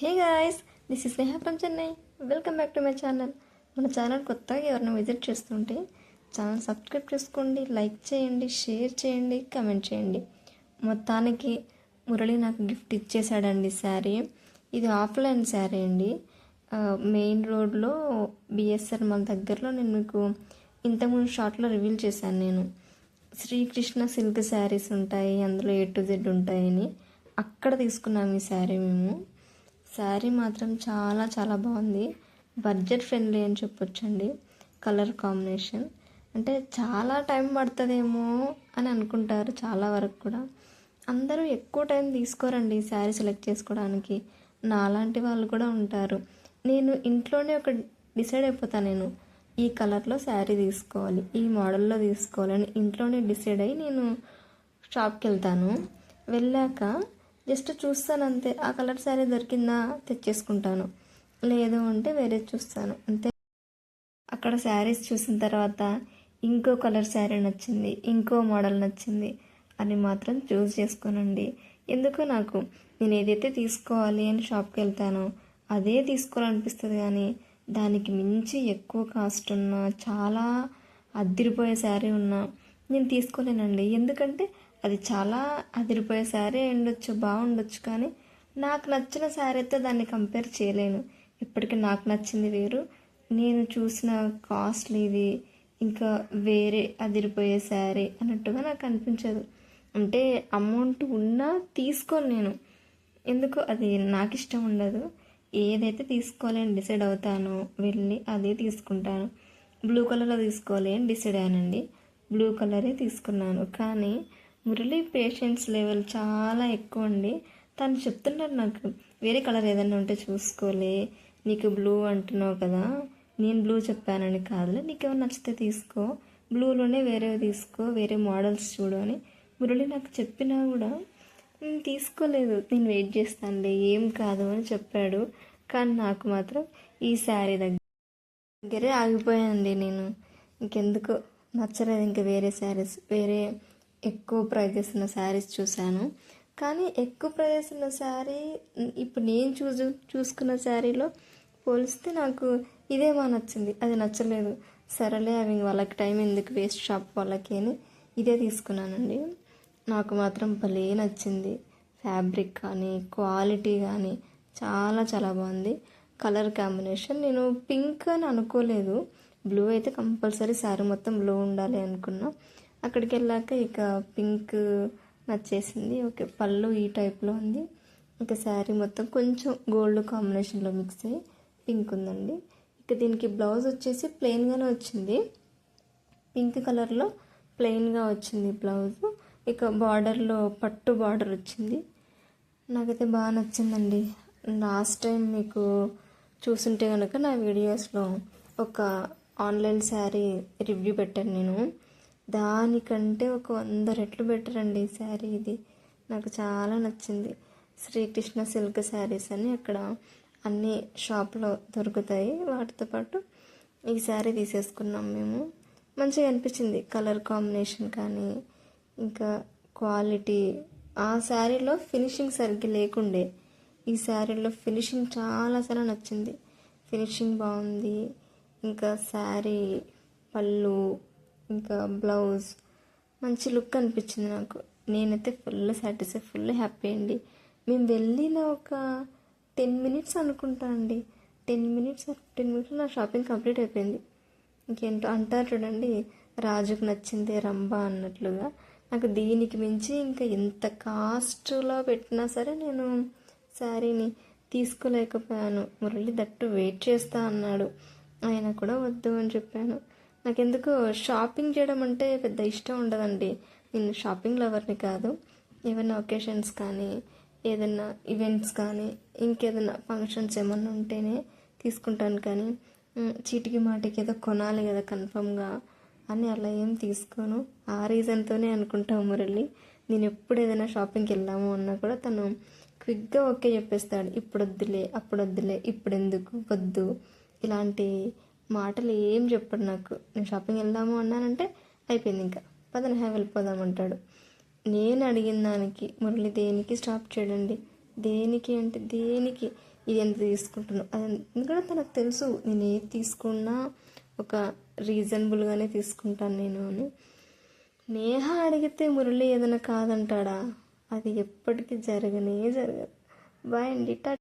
Hey guys this is Sneha from Chennai welcome back to my channel మన channel కొత్తగా ఎవరైనా visit చేస్తుంటే channel subscribe చేసుకోండి like చేయండి షేర్ చేయండి కమెంట్ చేయండి. మొత్తానికి మురళి నాకు గిఫ్ట్ ఇచ్చేసాడండి శారీ ఇది ఆఫ్లైన్ శారీ అండి. మెయిన్ రోడ్లో బిఎస్ఆర్ మన దగ్గరలో నేను మీకు ఇంతకుముందు షార్ట్లో రివీల్ చేశాను నేను. శ్రీకృష్ణ సిల్క్ శారీస్ ఉంటాయి అందులో ఏ టు జెడ్ ఉంటాయని. అక్కడ తీసుకున్నాము ఈ శారీ మేము. శారీ మాత్రం చాలా చాలా బాగుంది. బడ్జెట్ ఫ్రెండ్లీ అని చెప్పొచ్చండి. Colour combination. అంటే చాలా టైం పడుతుందేమో అని అనుకుంటారు చాలా వరకు కూడా. అందరూ ఎక్కువ టైం తీసుకోరండి ఈ శారీ సెలెక్ట్ చేసుకోవడానికి. నాలాంటి వాళ్ళు కూడా ఉంటారు. నేను ఇంట్లోనే ఒక డిసైడ్ అయిపోతాను నేను. ఈ కలర్లో శారీ తీసుకోవాలి ఈ మోడల్లో తీసుకోవాలి అని ఇంట్లోనే డిసైడ్ అయ్యి నేను షాప్కి వెళ్తాను. వెళ్ళాక జస్ట్ చూస్తాను అంతే ఆ కలర్ శారీ దొరికిందా తెచ్చేసుకుంటాను. లేదు అంటే వేరే చూస్తాను. అంతే. అక్కడ శారీస్ చూసిన తర్వాత ఇంకో కలర్ శారీ నచ్చింది ఇంకో మోడల్ నచ్చింది అని మాత్రం చూస్ చేసుకోనండి. ఎందుకు నాకు? నేను ఏదైతే తీసుకోవాలి అని షాప్కి వెళ్తానో అదే తీసుకోవాలనిపిస్తుంది కానీ దానికి మించి ఎక్కువ కాస్ట్ ఉన్న చాలా అద్దిరిపోయే శారీ ఉన్నా నేను తీసుకోలేనండి. ఎందుకంటే అది చాలా అదిరిపోయే శారీ ఉండొచ్చు బాగుండొచ్చు కానీ నాకు నచ్చిన శారీతో దాన్ని కంపేర్ చేయలేను. ఇప్పటికీ నాకు నచ్చింది వేరు. నేను చూసిన కాస్ట్లీది ఇంకా వేరే అదిరిపోయే శారీ అన్నట్టుగా నాకు అనిపించదు. అంటే అమౌంట్ ఉన్నా తీసుకోను నేను. ఎందుకు? అది నాకు ఇష్టం ఉండదు. ఏదైతే తీసుకోవాలి డిసైడ్ అవుతానో వెళ్ళి అదే తీసుకుంటాను. బ్లూ కలర్లో తీసుకోవాలి అని డిసైడ్ అయ్యానండి బ్లూ కలరే తీసుకున్నాను. కానీ మురళి పేషెన్స్ లెవెల్ చాలా ఎక్కువ అండి తను చెప్తున్నారు నాకు వేరే కలర్ ఏదైనా ఉంటే చూసుకోలే నీకు బ్లూ అంటున్నావు కదా నేను బ్లూ చెప్పానని కాదులే నీకు ఏమైనా నచ్చితే తీసుకో బ్లూలోనే వేరే తీసుకో వేరే మోడల్స్ చూడు అని మురళి నాకు చెప్పినా కూడా నేను తీసుకోలేదు నేను వెయిట్ చేస్తానులే ఏం కాదు అని చెప్పాడు. కానీ నాకు మాత్రం ఈ శారీ దగ్గర దగ్గరే ఆగిపోయానండి నేను. ఇంకెందుకు నచ్చలేదు ఇంకా వేరే శారీస్ వేరే ఎక్కువ ప్రైజెస్ ఉన్న శారీస్ చూశాను. కానీ ఎక్కువ ప్రైజెస్ ఉన్న శారీ ఇప్పుడు నేను చూసు చూసుకున్న శారీలో పోలిస్తే నాకు ఇదేమో నచ్చింది. అది నచ్చలేదు. సరేలే అవి వాళ్ళకి టైం ఎందుకు వేస్ట్ షాప్ వాళ్ళకి అని ఇదే తీసుకున్నానండి. నాకు మాత్రం భలే నచ్చింది. ఫ్యాబ్రిక్ కానీ క్వాలిటీ కానీ చాలా చాలా బాగుంది. కలర్ కాంబినేషన్ నేను పింక్ అని అనుకోలేదు. బ్లూ అయితే కంపల్సరీ శారీ మొత్తం బ్లూ ఉండాలి అనుకున్నా. అక్కడికి వెళ్ళాక ఇక పింక్ నచ్చేసింది. ఓకే పళ్ళు ఈ టైప్లో ఉంది. ఇక శారీ మొత్తం కొంచెం గోల్డ్ కాంబినేషన్లో మిక్స్ అయ్యి పింక్ ఉందండి. ఇక దీనికి బ్లౌజ్ వచ్చేసి ప్లెయిన్గానే వచ్చింది. పింక్ కలర్లో ప్లెయిన్గా వచ్చింది బ్లౌజ్. ఇక బార్డర్లో పట్టు బార్డర్ వచ్చింది. నాకైతే బాగా నచ్చిందండి. లాస్ట్ టైం మీకు చూసుంటే కనుక నా వీడియోస్లో ఒక ఆన్లైన్ శారీ రివ్యూ పెట్టాను నేను. దానికంటే ఒక వంద రెట్లు బెటర్ అండి ఈ శారీ ఇది. నాకు చాలా నచ్చింది. శ్రీకృష్ణ సిల్క్ శారీస్ అని అక్కడ అన్ని షాప్లో దొరుకుతాయి. వాటితో పాటు ఈ శారీ తీసేసుకున్నాం మేము. మంచిగా అనిపించింది. కలర్ కాంబినేషన్ కానీ ఇంకా క్వాలిటీ. ఆ శారీలో ఫినిషింగ్ సరిగ్గా లేకుండే. ఈ శారీలో ఫినిషింగ్ చాలా చాలా నచ్చింది. ఫినిషింగ్ బాగుంది. ఇంకా శారీ పళ్ళు ఇంకా బ్లౌజ్. మంచి లుక్ అనిపించింది నాకు. నేనైతే ఫుల్ సాటిస్ఫై ఫుల్ హ్యాపీ అండి. మేము వెళ్ళిన ఒక టెన్ మినిట్స్ అనుకుంటా అండి. టెన్ మినిట్స్ ఫిఫ్టీన్ మినిట్స్ నా షాపింగ్ కంప్లీట్ అయిపోయింది. ఇంకేంటో అంటారు చూడండి రాజుకు నచ్చింది రంబ అన్నట్లుగా. నాకు దీనికి మించి ఇంకా ఎంత కాస్ట్లో పెట్టినా సరే నేను శారీని తీసుకోలేకపోయాను. మురళి దట్టు వెయిట్ చేస్తా అన్నాడు. ఆయన కూడా వద్దు అని చెప్పాను. నాకెందుకు షాపింగ్ చేయడం అంటే పెద్ద ఇష్టం ఉండదండి. నేను షాపింగ్ లవర్ని కాదు. ఏమైనా ఒకేషన్స్ కానీ ఏదైనా ఈవెంట్స్ కానీ ఇంకేదైనా ఫంక్షన్స్ ఏమన్నా ఉంటేనే తీసుకుంటాను కానీ చీటికి మాటికి ఏదో కొనాలి కదా కన్ఫర్మ్గా అని అలా ఏం తీసుకోను. ఆ రీజన్తోనే అనుకుంటాం మురళి. నేను ఎప్పుడు ఏదైనా షాపింగ్కి వెళ్ళాము అన్నా కూడా తను క్విక్గా ఓకే చెప్పేస్తాడు. ఇప్పుడు వద్దులే అప్పుడు వద్దులే ఇప్పుడు ఎందుకు వద్దు. ఇలాంటి మాటలు ఏం చెప్పడు నాకు. నేను షాపింగ్ వెళ్దాము అన్నానంటే అయిపోయింది ఇంకా. పదన వెళ్ళిపోదాం అంటాడు. నేను అడిగిన దానికి మురళి దేనికి స్టాప్ చేయడండి? దేనికి అంటే దేనికి? ఇది ఎంత తీసుకుంటున్నావు? అది ఎందుకంటే తనకు తెలుసు నేను ఏది తీసుకున్నా ఒక రీజనబుల్గానే తీసుకుంటాను నేను అని. నేహ అడిగితే మురళి ఏదైనా కాదంటాడా? అది ఎప్పటికీ జరగనే జరగదు. బాయ్ అండి టా